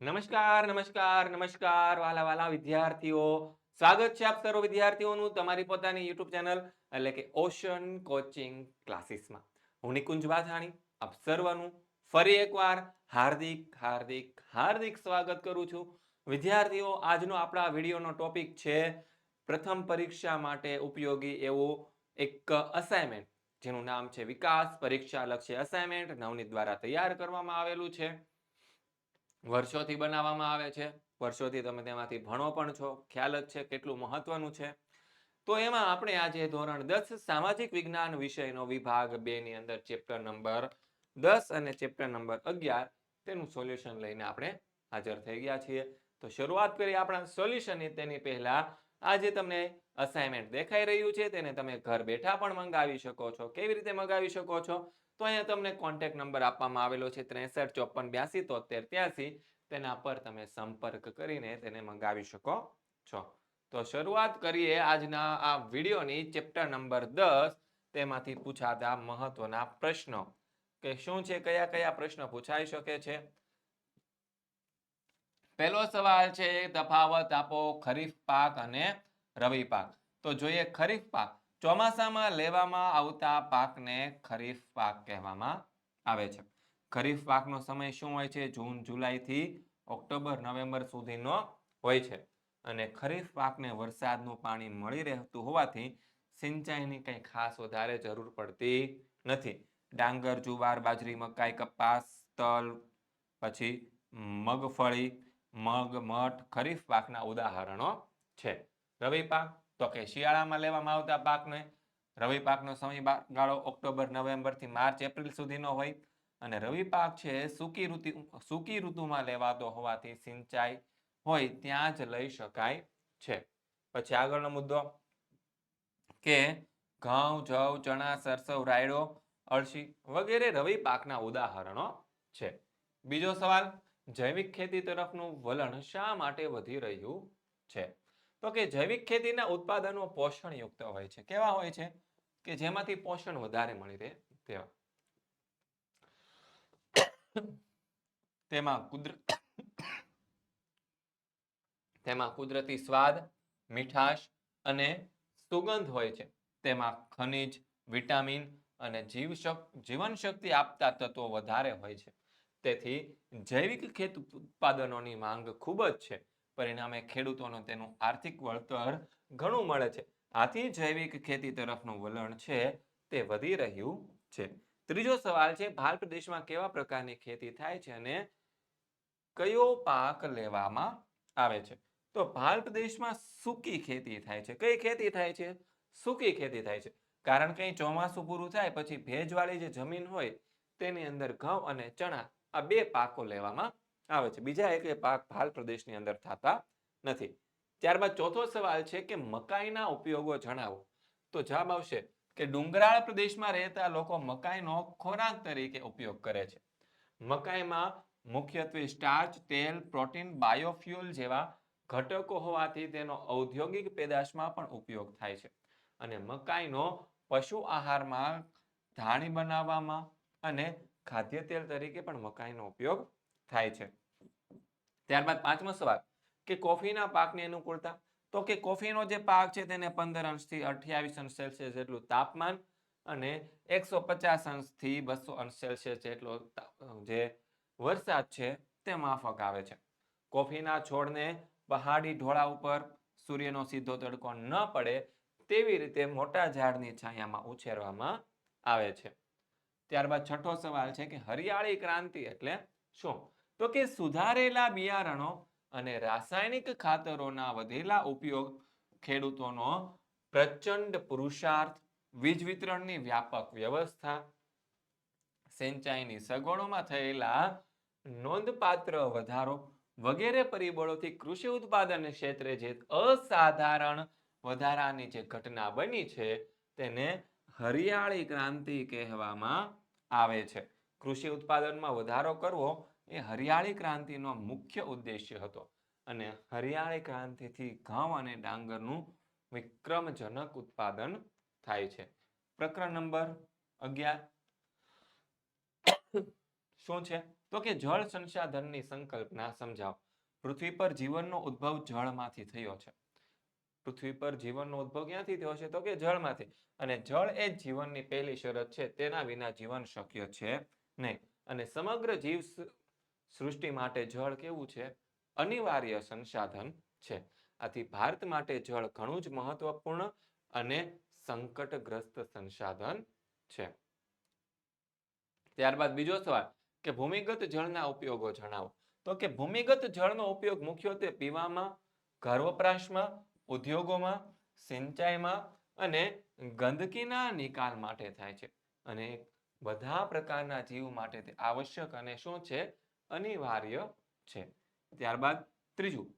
નમસ્કાર નમસ્કાર નમસ્કાર, વાલા વાલા વિદ્યાર્થીઓ. સ્વાગત છે આપ સર્વ વિદ્યાર્થીઓનું તમારી પોતાની યુટ્યુબ ચેનલ, એટલે કે ઓશન કોચિંગ ક્લાસીસમાં હું નિકુંજ વાઘાણી, આપ સર્વનું ફરી એકવાર હાર્દિક હાર્દિક હાર્દિક સ્વાગત કરું છું. વિદ્યાર્થીઓ, આજનો આપણા વિડીયોનો ટોપિક છે પ્રથમ પરીક્ષા માટે ઉપયોગી એવું એક અસાઇનમેન્ટ જેનું નામ છે વિકાસ પરીક્ષા લક્ષ્ય અસાઇનમેન્ટ નવનીત દ્વારા તૈયાર કરવામાં આવેલું છે. વર્ષોથી બનાવવામાં આવે છે. વર્ષોથી તમે તેમાંથી ભણો પણ છો. ખ્યાલ જ છે કેટલું મહત્વનું છે. તો એમાં આપણે આજે ધોરણ દસ, સામાજિક વિજ્ઞાન વિષયનો વિભાગ બે ની અંદર ચેપ્ટર નંબર દસ અને ચેપ્ટર નંબર અગિયાર તેનું સોલ્યુશન લઈને આપણે હાજર થઈ ગયા છીએ. તો શરૂઆત કરીએ આપણા સોલ્યુશનની તેની પહેલા આજે તમને અસાઇનમેન્ટ દેખાઈ રહ્યું છે, તેને તમે ઘર બેઠા પણ મંગાવી શકો છો. કેવી રીતે મંગાવી શકો છો? તો અહીંયા તમને કોન્ટેક્ટ નંબર આપવામાં આવેલો છે, ત્રેસઠ, ચોપન, બ્યાસી, તોતેર, ત્યાસી. તેના પર તમે સંપર્ક કરીને તેને મંગાવી શકો છો. તો શરૂઆત કરીએ આજના આ વિડીયોની ચેપ્ટર નંબર દસ. તેમાંથી પૂછાતા મહત્વના પ્રશ્નો. કે શું છે કયા કયા પ્રશ્નો પૂછાઈ શકે છે? પહેલો સવાલ છે, તફાવત આપો, ખરીફ પાક અને રવિ પાક. તો જોઈએ ખરીફ પાક. ચોમાસામાં લેવામાં આવતા પાકને ખરીફ પાક કહેવામાં આવે છે. ખરીફ પાકનો સમય શું હોય છે? જૂન, જુલાઈથી ઓક્ટોબર, નવેમ્બર સુધીનો હોય છે. અને ખરીફ પાકને વરસાદનું પાણી મળી રહેતું હોવાથી સિંચાઈની કંઈ ખાસ વધારે જરૂર પડતી નથી. ડાંગર, જુવાર, બાજરી, મકાઈ, કપાસ, તલ, પછી મગફળી મગ, મઠ, ખરીફ પાકના ઉદાહરણો છે. રવિ પાક તો કે શિયાળામાં લેવામાં આવતા પાકને. રવિ પાકનો સમયગાળો ઓક્ટોબર નવેમ્બરથી માર્ચ, એપ્રિલ સુધીનો હોય. અને રવિ પાક છે સૂકી ઋતુ, સૂકી ઋતુમાં લેવાતો હોવાથી સિંચાઈ હોય ત્યાં જ લઈ શકાય છે. પછી આગળનો મુદ્દો કે ઘઉં, જવ, ચણા, સરસવ, રાયડો, અળસી વગેરે રવિ પાકના ઉદાહરણો છે. બીજો સવાલ જૈવિક ખેતી તરફનું વલણ શા માટે વધી રહ્યું છે? તો કે જૈવિક ખેતીના ઉત્પાદનો પોષણયુક્ત હોય છે. કેવા હોય છે? કે જેમાંથી પોષણ વધારે મળી રહે તેવા. તેમાં કુદરત તેમાં કુદરતી સ્વાદ, મીઠાશ અને સુગંધ હોય છે. તેમાં ખનિજ, વિટામિન અને જીવશક જીવન આપતા તત્વો વધારે હોય છે. તેથી જૈવિક ખેત ઉત્પાદનોની માંગ ખૂબ જ છે. પરિણામે ખેડૂતોને તેનું આર્થિક વળતર ઘણું મળે છે. આથી જૈવિક ખેતી તરફનું વલણ છે તે વધી રહ્યું છે. ત્રીજો સવાલ છે, ભારત દેશમાં કેવા પ્રકારની ખેતી થાય છે અને કયો પાક લેવામાં આવે છે? તો ભારત દેશમાં સૂકી ખેતી થાય છે. કઈ ખેતી થાય છે? સૂકી ખેતી થાય છે. કારણ કે ચોમાસું પૂરું થાય પછી ભેજવાળી જે જમીન હોય તેની અંદર ઘઉં અને ચણા આ બે પાકો લેવામાં આવે છે. બીજા એક પાક ભાલ પ્રદેશની અંદર થતા નથી. ત્યારબાદ ચોથો સવાલ છે કે મકાઈના ઉપયોગો જણાવો. તો જવાબ આવશે કે ડુંગરાળ પ્રદેશમાં રહેતા લોકો મકાઈનો ખોરાક તરીકે ઉપયોગ કરે છે. મકાઈમાં મુખ્યત્વે સ્ટાર્ચ, તેલ, પ્રોટીન બાયોફ્યુલ જેવા ઘટકો હોવાથી તેનો ઔદ્યોગિક પેદાશમાં પણ ઉપયોગ થાય છે. અને મકાઈનો પશુ આહારમાં ધાણી બનાવવામાં અને ખાદ્ય તેલ તરીકે પણ મકાઈનો ઉપયોગ થાય છે. ત્યારબાદ પાંચમો સવાલ, કે કોફીના પાકની અનુકૂળતા? તો કે કોફીનો જે પાક છે તેને પંદર અંશથી અઠ્યાવીસ અંશ સેલ્સિયસ જેટલું તાપમાન અને એકસો પચાસ અંશથી બસો અંશ સેલ્સિયસ જેટલો જે વરસાદ છે તે માફક આવે છે. કોફીના છોડને પહાડી ઢોળા ઉપર સૂર્યનો સીધો તડકો ન પડે તેવી રીતે મોટા ઝાડની છાયામાં ઉછેરવામાં આવે છે. ત્યારબાદ છઠ્ઠો સવાલ છે કે હરિયાળી ક્રાંતિ એટલે શું? તો કે સુધારેલા બિયારણો અને રાસાયણિક ખાતરોના વધેલા ઉપયોગ ખેડૂતોનો પ્રચંડ પુરુષાર્થ, વીજ વિતરણની વ્યાપક વ્યવસ્થા, સિંચાઈની સગવડોમાં થયેલા નોંધપાત્ર વધારો વગેરે પરિબળોથી કૃષિ ઉત્પાદન ક્ષેત્રે જે અસાધારણ વધારાની જે ઘટના બની છે તેને હરિયાળી ક્રાંતિ કહેવામાં આવે છે. કૃષિ ઉત્પાદનમાં વધારો કરવો એ હરિયાળી ક્રાંતિનો મુખ્ય ઉદ્દેશ્ય હતો અને હરિયાળી ક્રાંતિથી ઘઉં અને ડાંગરનું વિક્રમજનક ઉત્પાદન થાય છે. પ્રકરણ નંબર અગિયાર. શું છે? તો કે જળ સંસાધનની સંકલ્પના સમજાવો. પૃથ્વી પર જીવનનો ઉદ્ભવ જળમાંથી થયો છે. પૃથ્વી પર જીવનનો ઉદ્ભવ ક્યાંથી થયો છે? તો કે જળમાંથી. અને જળ એ જીવનની પહેલી શરત છે, તેના વિના જીવન શક્ય છે નહીં. અને સમગ્ર જીવ સૃષ્ટિ માટે જળ કેવું છે? અનિવાર્ય સંસાધન છે. આથી ભારત માટે જળ ઘણું જ મહત્વપૂર્ણ અને સંકટગ્રસ્ત સંસાધન છે. ત્યારબાદ બીજો સવાલ, કે ભૂમિગત જળના ઉપયોગો જણાવો. તો કે ભૂમિગત જળનો ઉપયોગ મુખ્યત્વે પીવામાં ઘર વપરાશમાં ઉદ્યોગોમાં, સિંચાઈમાં અને ગંદકીના નિકાલ માટે થાય છે. અને બધા પ્રકારના જીવ માટે તે આવશ્યક અને શું છે? અનિવાર્ય છે. ત્યારબાદ ત્રીજું,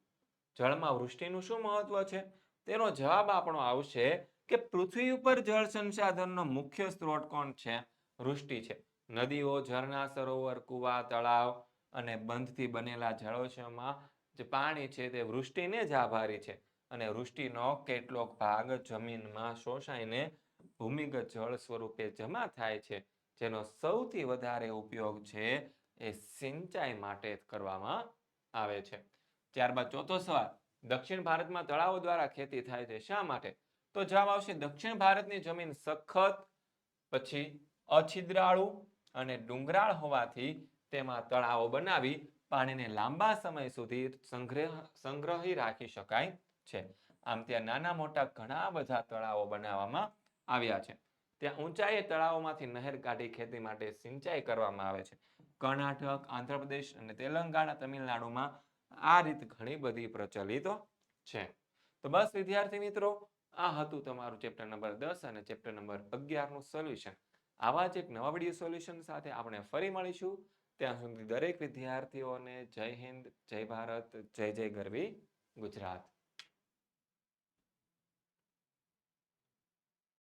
જળમાં વૃષ્ટિનું શું મહત્વ છે? તેનો જવાબ આપણો આવશે કે પૃથ્વી ઉપર જળ સંસાધનનો મુખ્ય સ્ત્રોત કોણ છે? વૃષ્ટિ છે. નદીઓ, ઝરણા, સરોવર, કુવા, તળાવ અને બંધથી બનેલા જળાશયોમાં જે પાણી છે તે વૃષ્ટિને જ આભારી છે. અને વૃષ્ટિનો કેટલોક ભાગ જમીનમાં શોષાઈને ભૂમિગત જળ સ્વરૂપે જમા થાય છે, જેનો સૌથી વધારે ઉપયોગ છે એ સિંચાઈ માટે કરવામાં આવે છે. ત્યારબાદ ચોથો સવાલ, દક્ષિણ ભારતમાં તળાવો દ્વારા ખેતી થાય છે શા માટે? તો જવાબ આવશે, દક્ષિણ ભારતની જમીન સખત, પછી અછિદ્રાળુ અને ડુંગરાળ હોવાથી તેમાં તળાવો બનાવી પાણીને લાંબા સમય સુધી સંગ્રહ, સંગ્રહી રાખી શકાય છે. આમ ત્યાં નાના મોટા ઘણા બધા તળાવો બનાવવામાં આવ્યા છે. ત્યાં ઊંચાઈએ તળાવોમાંથી નહેર કાઢી ખેતી માટે સિંચાઈ કરવામાં આવે છે. કર્ણાટક, આંધ્રપ્રદેશ અને તેલંગાણા, તમિલનાડુમાં આ રીત ઘણી બધી પ્રચલિત છે. તો બસ વિદ્યાર્થી મિત્રો, આ હતું તમારું ચેપ્ટર નંબર દસ અને ચેપ્ટર નંબર અગિયારનું સોલ્યુશન. આવા જ એક નવા વીડિયો સોલ્યુશન સાથે આપણે ફરી મળીશું. ત્યાં સુધી દરેક વિદ્યાર્થીઓને જય હિન્દ, જય ભારત, જય જય ગરવી ગુજરાત.